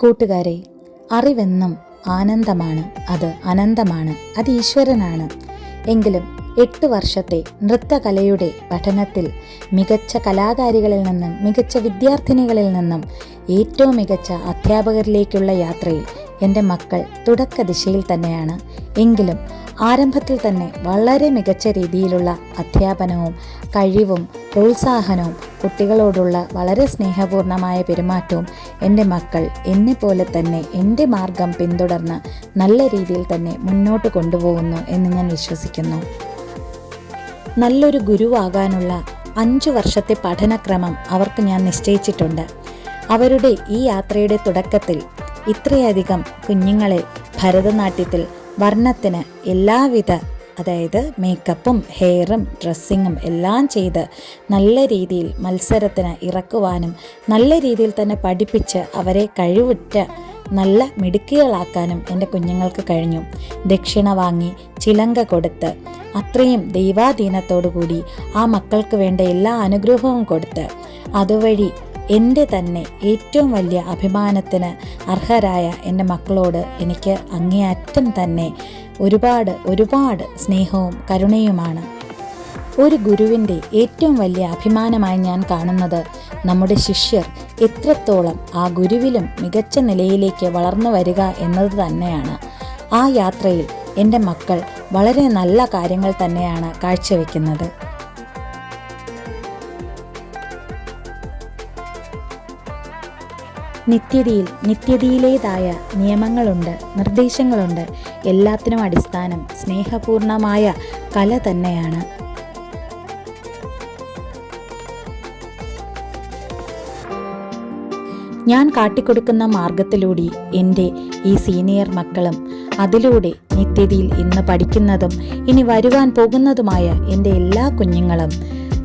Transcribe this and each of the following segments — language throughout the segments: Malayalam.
കൂട്ടുകാരെ അറിവെന്നും ആനന്ദമാണ്. അത് അനന്തമാണ്. അത് ഈശ്വരനാണ്. എങ്കിലും എട്ട് വർഷത്തെ നൃത്തകലയുടെ പഠനത്തിൽ മികച്ച കലാകാരികളിൽ നിന്നും മികച്ച വിദ്യാർത്ഥിനികളിൽ നിന്നും ഏറ്റവും മികച്ച അധ്യാപകരിലേക്കുള്ള യാത്രയിൽ എന്റെ മക്കൾ തുടക്ക ദിശയിൽ തന്നെയാണ്. എങ്കിലും ആരംഭത്തിൽ തന്നെ വളരെ മികച്ച രീതിയിലുള്ള അധ്യാപനവും കഴിവും പ്രോത്സാഹനവും കുട്ടികളോടുള്ള വളരെ സ്നേഹപൂർണമായ പെരുമാറ്റവും എന്റെ മക്കൾ എന്നെ പോലെ തന്നെ എന്റെ മാർഗം പിന്തുടർന്ന് നല്ല രീതിയിൽ തന്നെ മുന്നോട്ട് കൊണ്ടുപോകുന്നു എന്ന് ഞാൻ വിശ്വസിക്കുന്നു. നല്ലൊരു ഗുരുവാകാനുള്ള അഞ്ചു വർഷത്തെ പഠനക്രമം അവർക്ക് ഞാൻ നിശ്ചയിച്ചിട്ടുണ്ട്. അവരുടെ ഈ യാത്രയുടെ തുടക്കത്തിൽ ഇത്രയധികം കുഞ്ഞുങ്ങളെ ഭരതനാട്യത്തിൽ വർണത്തിന് എല്ലാവിധ അതായത് മേക്കപ്പും ഹെയറും ഡ്രസ്സിങ്ങും എല്ലാം ചെയ്ത് നല്ല രീതിയിൽ മത്സരത്തിന് ഇറക്കുവാനും നല്ല രീതിയിൽ തന്നെ പഠിപ്പിച്ച് അവരെ കഴിവുറ്റ നല്ല മിടുക്കികളാക്കാനും എന്റെ കുഞ്ഞുങ്ങൾക്ക് കഴിഞ്ഞു. ദക്ഷിണ വാങ്ങി ചിലങ്ക കൊടുത്ത് അത്രയും ദൈവാധീനത്തോടുകൂടി ആ മക്കൾക്ക് വേണ്ട എല്ലാ അനുഗ്രഹവും കൊടുത്ത് അതുവഴി എന്റെ തന്നെ ഏറ്റവും വലിയ അഭിമാനത്തിന് അർഹരായ എന്റെ മക്കളോട് എനിക്ക് അങ്ങേയറ്റം തന്നെ ഒരുപാട് ഒരുപാട് സ്നേഹവും കരുണയുമാണ്. ഒരു ഗുരുവിന്റെ ഏറ്റവും വലിയ അഭിമാനമായി ഞാൻ കാണുന്നത് നമ്മുടെ ശിഷ്യർ എത്രത്തോളം ആ ഗുരുവിലും മികച്ച നിലയിലേക്ക് വളർന്നു വരിക എന്നത് തന്നെയാണ്. ആ യാത്രയിൽ എന്റെ മക്കൾ വളരെ നല്ല കാര്യങ്ങൾ തന്നെയാണ് കാഴ്ചവെക്കുന്നത്. നിത്യതയിൽ നിത്യതയിലേതായ നിയമങ്ങളുണ്ട് നിർദ്ദേശങ്ങളുണ്ട്. എല്ലാത്തിനും അടിസ്ഥാനം സ്നേഹപൂർണമായ കല തന്നെയാണ്. ഞാൻ കാട്ടിക്കൊടുക്കുന്ന മാർഗത്തിലൂടെ എന്റെ ഈ സീനിയർ മക്കളും അതിലൂടെ നിത്യതയിൽ ഇന്ന് പഠിക്കുന്നതും ഇനി വരുവാൻ പോകുന്നതുമായ എന്റെ എല്ലാ കുഞ്ഞുങ്ങളും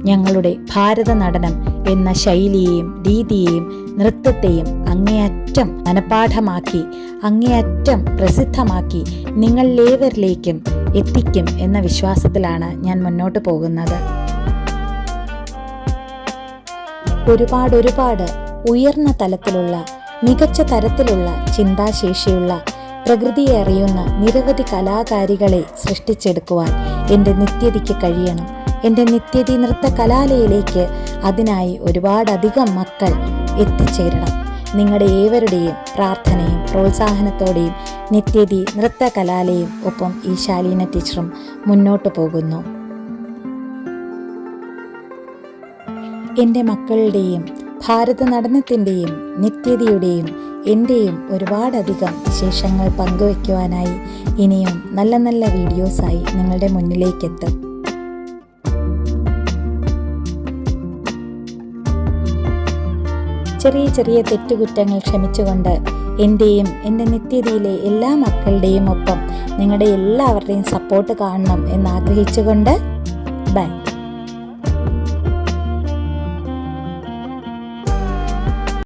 ഞങ്ങളുടെ ഭാരത നടനം എന്ന ശൈലിയെയും രീതിയെയും നൃത്തത്തെയും അങ്ങേയറ്റം മനപാഠമാക്കി അങ്ങേയറ്റം പ്രസിദ്ധമാക്കി നിങ്ങൾ നിങ്ങളിലേവരിലേക്കും എത്തിക്കും എന്ന വിശ്വാസത്തിലാണ് ഞാൻ മുന്നോട്ട് പോകുന്നത്. ഒരുപാട് ഒരുപാട് ഉയർന്ന തലത്തിലുള്ള മികച്ച തരത്തിലുള്ള ചിന്താശേഷിയുള്ള പ്രകൃതിയെ അറിയുന്ന നിരവധി കലാകാരികളെ സൃഷ്ടിച്ചെടുക്കുവാൻ എന്റെ നിത്യതയ്ക്ക് കഴിയണം. എന്റെ നിത്യതി നൃത്ത കലാലയിലേക്ക് അതിനായി ഒരുപാടധികം മക്കൾ എത്തിച്ചേരണം. നിങ്ങളുടെ ഏവരുടെയും പ്രാർത്ഥനയും പ്രോത്സാഹനത്തോടെയും നിത്യതി നൃത്ത കലാലയം ഒപ്പം ഈ ശാലീന ടീച്ചറും മുന്നോട്ട് പോകുന്നു. എന്റെ മക്കളുടെയും ഭാരത നടനത്തിന്റെയും നിത്യതയുടെയും എന്റെയും ഒരുപാടധികം വിശേഷങ്ങൾ പങ്കുവയ്ക്കുവാനായി ഇനിയും നല്ല നല്ല വീഡിയോസായി നിങ്ങളുടെ മുന്നിലേക്കെത്തും. ചെറിയ ചെറിയ തെറ്റുകുറ്റങ്ങൾ ക്ഷമിച്ചുകൊണ്ട് എന്റെയും എന്റെ നിത്യതയിലെ എല്ലാ മക്കളുടെയും ഒപ്പം നിങ്ങളുടെ എല്ലാവരുടെയും സപ്പോർട്ട് കാണണം എന്ന് ആഗ്രഹിച്ചുകൊണ്ട് ബൈ